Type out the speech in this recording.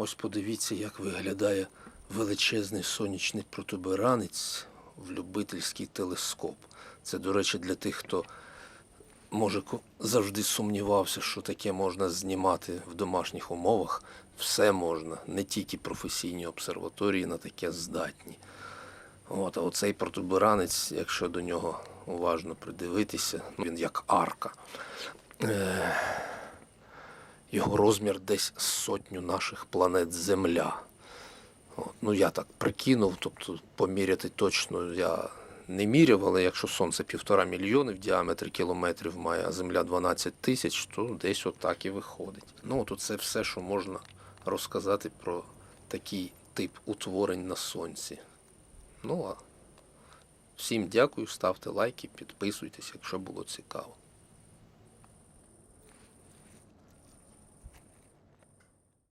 Ось подивіться, як виглядає величезний сонячний протуберанець в любительський телескоп. Це, до речі, для тих, хто може завжди сумнівався, що таке можна знімати в домашніх умовах. Все можна, не тільки професійні обсерваторії на таке здатні. От, а оцей протуберанець, якщо до нього уважно придивитися, ну, він як арка. Його розмір десь сотню наших планет Земля. От, ну, я так прикинув, тобто поміряти точно я не міряв, але якщо Сонце півтора мільйони в діаметрі кілометрів має, а Земля 12 тисяч, то десь отак і виходить. Ну, от це все, що можна розказати про такий тип утворень на Сонці. Ну а всім дякую, ставте лайки, підписуйтесь, якщо було цікаво.